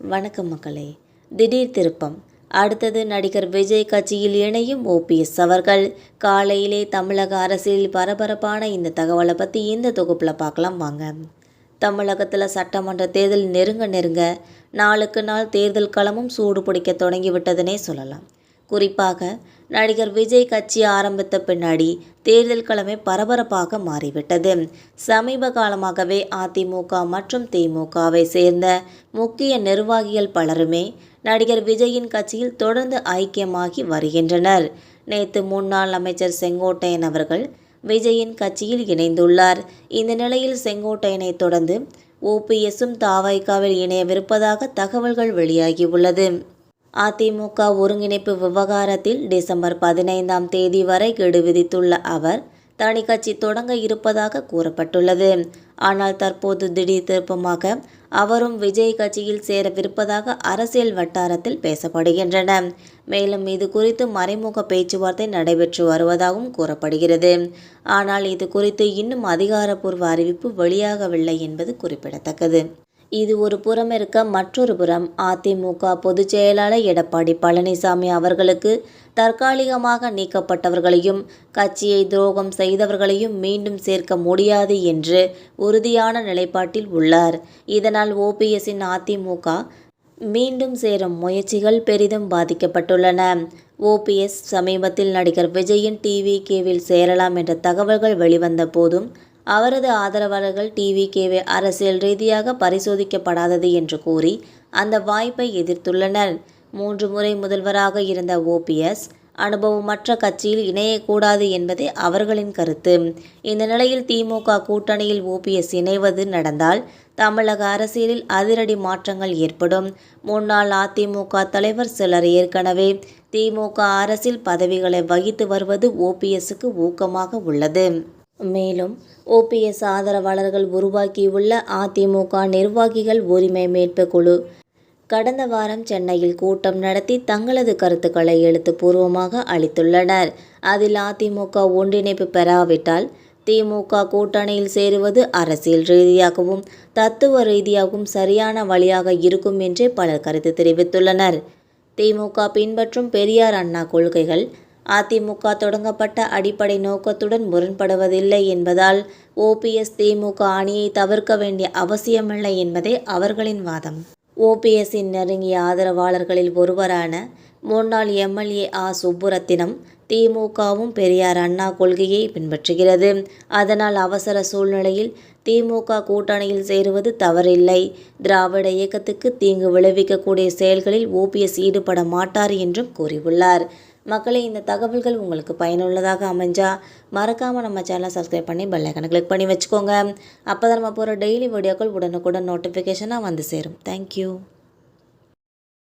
வணக்கம் மக்களே. திடீர் திருப்பம். அடுத்தது நடிகர் விஜய் கட்சியில் இணையும் ஓபிஎஸ் அவர்கள். காலையிலே தமிழக அரசியலில் பரபரப்பான இந்த தகவலை பற்றி இந்த தொகுப்பில் பார்க்கலாம் வாங்க. தமிழகத்தில் சட்டமன்ற தேர்தல் நெருங்க நெருங்க நாளுக்கு நாள் தேர்தல் களமும் சூடு பிடிக்க தொடங்கிவிட்டதுனே சொல்லலாம். குறிப்பாக நடிகர் விஜய் கட்சி ஆரம்பித்த பின்னாடி தேர்தல் கிழமை பரபரப்பாக மாறிவிட்டது. சமீப காலமாகவே அதிமுக மற்றும் திமுகவை சேர்ந்த முக்கிய நிர்வாகிகள் பலருமே நடிகர் விஜயின் கட்சியில் தொடர்ந்து ஐக்கியமாகி வருகின்றனர். நேற்று முன்னாள் அமைச்சர் செங்கோட்டையன் அவர்கள் விஜயின் கட்சியில் இணைந்துள்ளார். இந்த நிலையில் செங்கோட்டையனை தொடர்ந்து ஓபிஎஸும் தாவைக்காவில் இணையவிருப்பதாக தகவல்கள் வெளியாகியுள்ளது. அதிமுக ஒருங்கிணைப்பு விவகாரத்தில் டிசம்பர் பதினைந்தாம் தேதி வரை கெடு விதித்துள்ள அவர் தனி கட்சி தொடங்க இருப்பதாக கூறப்பட்டுள்ளது. ஆனால் தற்போது திடீர் திருப்பமாக அவரும் விஜய் கட்சியில் சேரவிருப்பதாக அரசியல் வட்டாரத்தில் பேசப்படுகின்றன. மேலும் இது குறித்து மறைமுக பேச்சுவார்த்தை நடைபெற்று வருவதாகவும் கூறப்படுகிறது. ஆனால் இது குறித்து இன்னும் அதிகாரப்பூர்வ அறிவிப்பு வெளியாகவில்லை என்பது குறிப்பிடத்தக்கது. இது ஒரு புறம் இருக்க மற்றொரு புறம். அதிமுக பொதுச் செயலாளர் எடப்பாடி பழனிசாமி அவர்களுக்கு தற்காலிகமாக நீக்கப்பட்டவர்களையும் கட்சியை துரோகம் செய்தவர்களையும் மீண்டும் சேர்க்க முடியாது என்று உறுதியான நிலைப்பாட்டில் உள்ளார். இதனால் ஓபிஎஸ்ஸின் அதிமுக மீண்டும் சேரும் முயற்சிகள் பெரிதும் பாதிக்கப்பட்டுள்ளன. ஓபிஎஸ் சமீபத்தில் நடிகர் விஜயின் டிவி கேவில் சேரலாம் என்ற தகவல்கள் வெளிவந்த போதும் அவரது ஆதரவாளர்கள் டிவி கேவை அரசியல் ரீதியாக பரிசோதிக்கப்படாதது என்று கூறி அந்த வாய்ப்பை எதிர்த்துள்ளனர். மூன்று முறை முதல்வராக இருந்த ஓபிஎஸ் அனுபவமற்ற கட்சியில் இணையக்கூடாது என்பதே அவர்களின் கருத்து. இந்த நிலையில் திமுக கூட்டணியில் ஓபிஎஸ் இணைவது நடந்தால் தமிழக அரசியலில் அதிரடி மாற்றங்கள் ஏற்படும். முன்னாள் அதிமுக தலைவர் சிலர் ஏற்கனவே திமுக அரசில் பதவிகளை வகித்து வருவது ஓபிஎஸ்க்கு ஊக்கமாக உள்ளது. மேலும் ஓபிஎஸ் ஆதரவாளர்கள் உருவாக்கியுள்ள அதிமுக நிர்வாகிகள் உரிமை மீட்பு குழு கடந்த வாரம் சென்னையில் கூட்டம் நடத்தி தங்களது கருத்துக்களை எழுத்துப்பூர்வமாக அளித்துள்ளனர். அதில் அதிமுக ஒன்றிணைப்பு பெறாவிட்டால் திமுக கூட்டணியில் சேருவது அரசியல் ரீதியாகவும் தத்துவ ரீதியாகவும் சரியான வழியாக இருக்கும் என்றே பலர் கருத்து தெரிவித்துள்ளனர். திமுக பின்பற்றும் பெரியார் அண்ணா கொள்கைகள் அதிமுக தொடங்கப்பட்ட அடிப்படை நோக்கத்துடன் முரண்படுவதில்லை என்பதால் ஓபிஎஸ் திமுக அணியை தவிர்க்க வேண்டிய அவசியமில்லை என்பதே அவர்களின் வாதம். ஓபிஎஸ்ஸின் நெருங்கிய ஆதரவாளர்களில் ஒருவரான முன்னாள் எம்எல்ஏ ஆ சுப்புரத்தினம் திமுகவும் பெரியார் அண்ணா கொள்கையை பின்பற்றுகிறது. அதனால் அவசர சூழ்நிலையில் திமுக கூட்டணியில் சேருவது தவறில்லை. திராவிட இயக்கத்துக்கு தீங்கு விளைவிக்கக்கூடிய செயல்களில் ஓபிஎஸ் ஈடுபட மாட்டார் என்றும் கூறியுள்ளார். மக்களே இந்த தகவல்கள் உங்களுக்கு பயனுள்ளதாக அமைஞ்சால் மறக்காமல் நம்ம சேனலை சப்ஸ்கிரைப் பண்ணி பெல்லைக்கனை கிளிக் பண்ணி வச்சுக்கோங்க. அப்போ தான் நம்ம போகிற டெய்லி வீடியோக்கள் உடனுக்குடன் நோட்டிஃபிகேஷனாக வந்து சேரும். தேங்க்யூ